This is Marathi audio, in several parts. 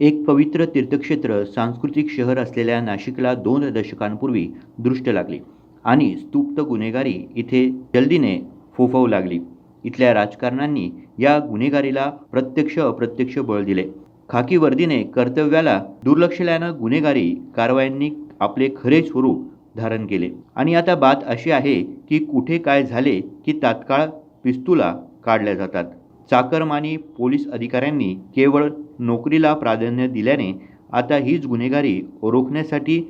एक पवित्र तीर्थक्षेत्र सांस्कृतिक शहर असलेल्या नाशिकला दोन दशकांपूर्वी दृष्ट लागली आणि स्तुप्त गुन्हेगारी इथे जल्दीने फोफवू लागली. इथल्या राजकारण्यांनी या गुन्हेगारीला प्रत्यक्ष अप्रत्यक्ष बळ दिले. खाकी वर्दीने कर्तव्याला दुर्लक्षल्यानं गुन्हेगारी कारवायांनी आपले खरे स्वरूप धारण केले. आणि आता बात अशी आहे की कुठे काय झाले की तात्काळ पिस्तुला काढल्या जातात. चाकरमानी पोलीस अधिकाऱ्यांनी केवळ नोकरीला प्राधान्य दिल्याने आता हीच गुन्हेगारी रोखण्यासाठी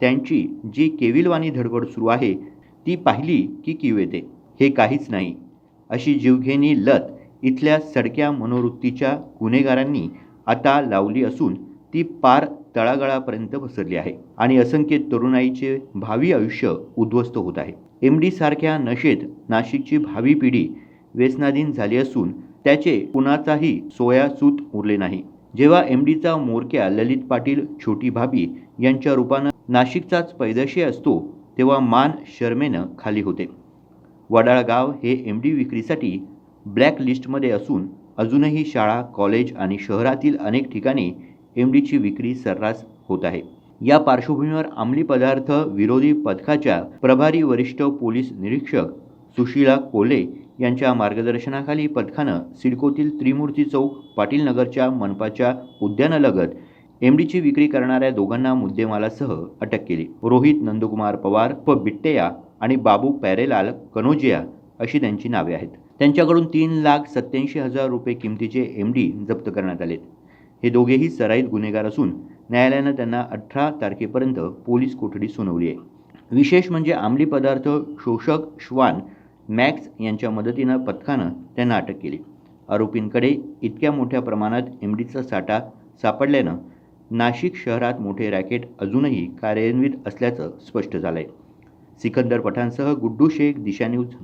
त्यांची जी केविलवाणी धडपड सुरू आहे ती पाहिली की किव येते हे काहीच नाही. अशी जीवघेणी लत इथल्या सडक्या मनोवृत्तीच्या गुन्हेगारांनी आता लावली असून ती पार तळागाळापर्यंत पसरली आहे आणि असंख्य तरुणाईचे भावी आयुष्य उद्ध्वस्त होत आहे. एम डी सारख्या नशेत नाशिकची भावी पिढी व्यसनाधीन झाली असून त्याचे कुणाचाही सोयासूत उरले नाही. जेव्हा एम डीचा मोरक्या ललित पाटील छोटी भाभी यांच्या रूपानं नाशिकचाच पैदाशी असतो तेव्हा मान शर्मेनं खाली होते. वडाळगाव हे एम डी विक्रीसाठी ब्लॅक लिस्टमध्ये असून अजूनही शाळा कॉलेज आणि शहरातील अनेक ठिकाणी एम डीची विक्री सर्रास होत आहे. या पार्श्वभूमीवर अंमली पदार्थ विरोधी पथकाच्या प्रभारी वरिष्ठ पोलीस निरीक्षक सुशीला कोले यांच्या मार्गदर्शनाखाली पथकानं सिडकोतील त्रिमूर्ती चौक पाटील नगरच्या मनपाच्या उद्यानालगत एम डीची विक्री करणाऱ्या दोघांना मुद्देमालासह अटक केली. रोहित नंदकुमार पवार प. बिट्टेया आणि बाबू पॅरेलाल कनोजिया अशी त्यांची नावे आहेत. त्यांच्याकडून तीन लाख सत्याऐंशी हजार रुपये किमतीचे एम डी जप्त करण्यात आलेत. हे दोघेही सराईत गुन्हेगार असून न्यायालयानं त्यांना अठरा तारखेपर्यंत पोलीस कोठडी सुनावली आहे. विशेष म्हणजे अंमली पदार्थ शोषक श्वान मॅक्स यांच्या मदतीनं पथकानं त्यांना अटक केली. आरोपींकडे इतक्या मोठ्या प्रमाणात एम डीचा साठा सापडल्यानं नाशिक शहरात मोठे रॅकेट अजूनही कार्यान्वित असल्याचं स्पष्ट झालं आहे सिकंदर पठाणसह गुड्डू शेख दिशा न्यूज